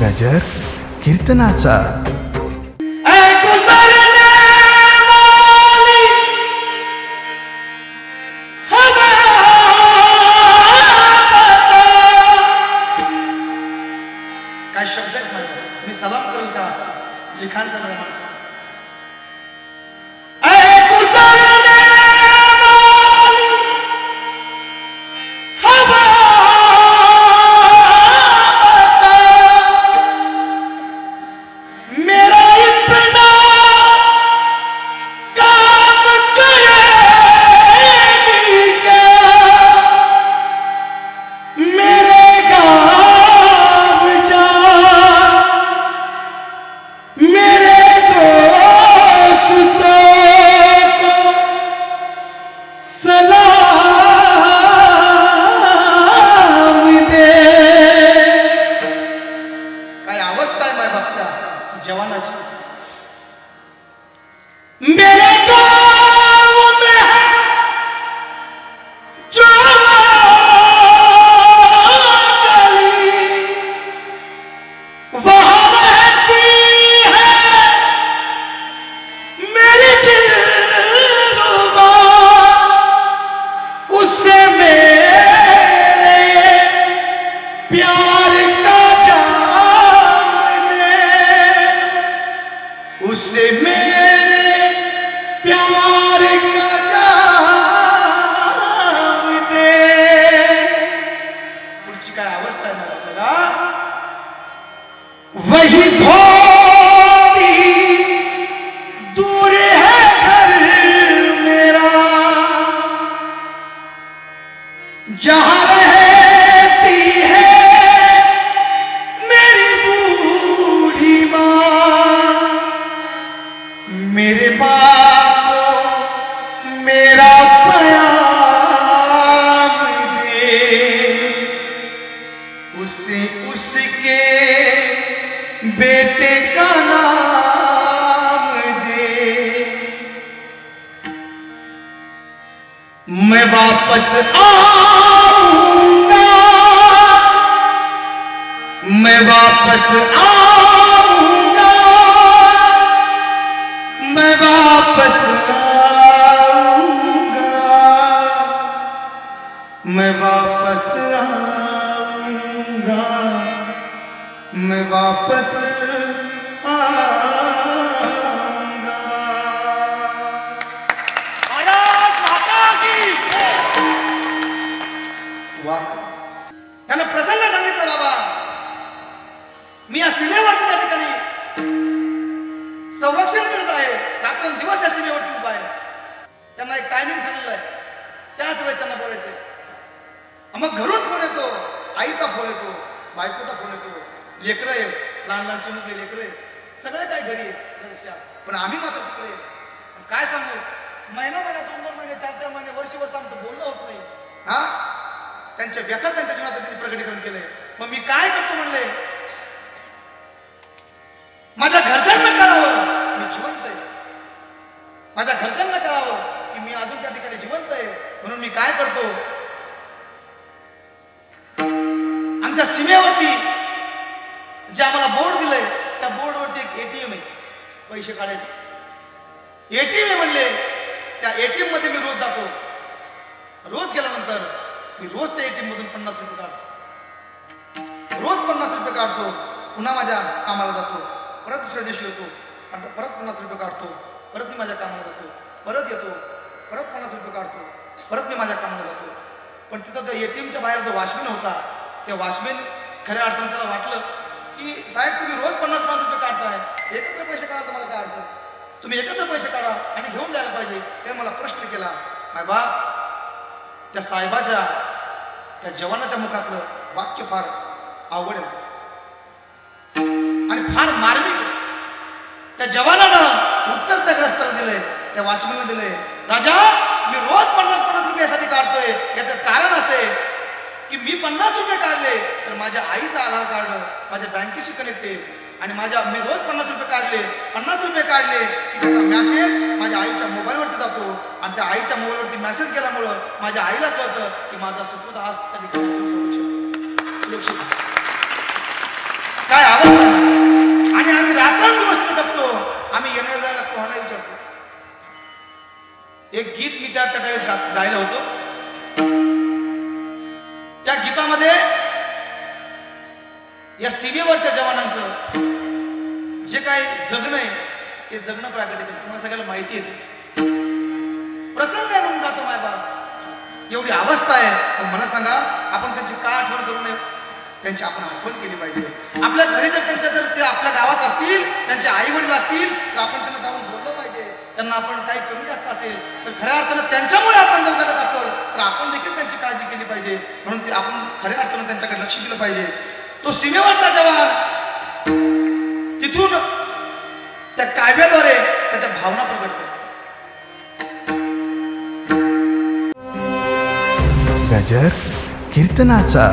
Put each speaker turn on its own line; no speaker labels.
गजर कीर्तनाचा
काय शब्द मी सलाम करू का लिखाण करणार say, man. उसके बेटे का नाम दे। मैं वापस आऊँगा। मैं वापस आऊँगा। मैं वापस वापस त्यानं प्रसंग सांगितलं बाबा. मी या सीमेवरती त्या ठिकाणी संरक्षण करत आहे. रात्रंदिवस या सीमेवरती उभा आहे. त्यांना एक टायमिंग ठरलेलं आहे. त्याच वेळेस त्यांना बोलायचंय. मग घरून फोन येतो. आईचा फोन येतो. बायकोचा फोन येतो. लेकरं आहे लहान लहान चिमुकले लेकरे आहे सगळे काय घरी पण आम्ही मात्र तिकडे काय सांगू? महिना महिना दोन दोन महिने चार चार महिने वर्षी वर्ष आमचं बोलणं होत नाही. हा? त्यांच्या व्यथा त्यांच्या जीवनात त्यांनी प्रकटीकरण केलंय. मग मी काय करतो म्हणले? माझ्या घरच्यांना कळावं. मी जिवंत आहे. माझ्या घरच्यांना कळावं की मी अजून त्या ठिकाणी जिवंत आहे. म्हणून मी काय करतो? एटीएम आहे. पैसे काढायचे. एटीएम आहे म्हणले. त्या एटीएममध्ये मी रोज जातो. रोज गेल्यानंतर मी रोज त्या एटीएम मधून पन्नास रुपये काढतो. रोज पन्नास रुपये काढतो. पुन्हा माझ्या कामाला जातो. परत दुसऱ्या दिवशी येतो. परत पन्नास रुपये काढतो. परत मी माझ्या कामाला जातो. परत येतो. परत पन्नास रुपये काढतो. परत मी माझ्या कामाला जातो. पण तिथं जो एटीएमच्या बाहेर जो वॉचमॅन होता त्या वॉचमॅन खऱ्या अर्थानं त्याला वाटलं की साहेब तुम्ही रोज पन्नास पन्नास रुपये काढताय. एकत्र पैसे काढा तुम्हाला काय अडचण? तुम्ही एकत्र पैसे काढा आणि घेऊन जायला पाहिजे. त्याने मला प्रश्न केला माय बाप त्या साहेबाच्या त्या जवानाच्या मुखातलं वाक्य फार आवड आहे. आणि फार मार्मिक त्या जवानानं उत्तर त्या ग्रस्ताला दिलंय त्या वाचमनला दिलंय राजा मी रोज पन्नास पन्नास रुपयासाठी काढतोय. याचं कारण असे की मी पन्नास रुपये काढले तर माझ्या आईचं आधार कार्ड माझ्या बँकेशी कनेक्ट आणि माझ्या मी रोज पन्नास रुपये काढले पन्नास रुपये काढले की त्याचा मॅसेज माझ्या आईच्या मोबाईलवरती जातो. आणि त्या आईच्या मोबाईलवरती मेसेज गेल्यामुळं माझ्या आईला कळतं की माझा सुपूत आज काय आवडत आणि आम्ही रात्र जपतो आम्ही येणाऱ्या जायला कोणाला विचारतो? एक गीत मी त्या त्यावेळेस गायलं होतं. त्या गीतामध्ये या सीमेवरच्या जवानांचं जे काय जगणं आहे ते जगणं प्राकट येते तुम्हाला सगळ्याला माहिती येते प्रसंग आहे म्हणून जातो माय बाप. एवढी अवस्था आहे. पण मला सांगा आपण त्यांची का आठवण करू नये? त्यांची आपण आठवण केली पाहिजे. आपल्या घरी जर त्यांच्या जर ते आपल्या गावात असतील त्यांचे आई वडील असतील तर आपण त्यांना जाऊन बोललं पाहिजे. त्यांना आपण काही कमी जास्त असेल तर खऱ्या अर्थानं त्यांच्यामुळे आपण जर जगत असेल तर आपण देखील त्यांची काळजी केली पाहिजे. म्हणून ते आपण खऱ्या अर्थानं त्यांच्याकडे लक्ष दिलं पाहिजे. तो सीमेवरचा जवान. तिथून त्या काव्याद्वारे त्याच्या भावना प्रकट करतो
गजर कीर्तनाचा.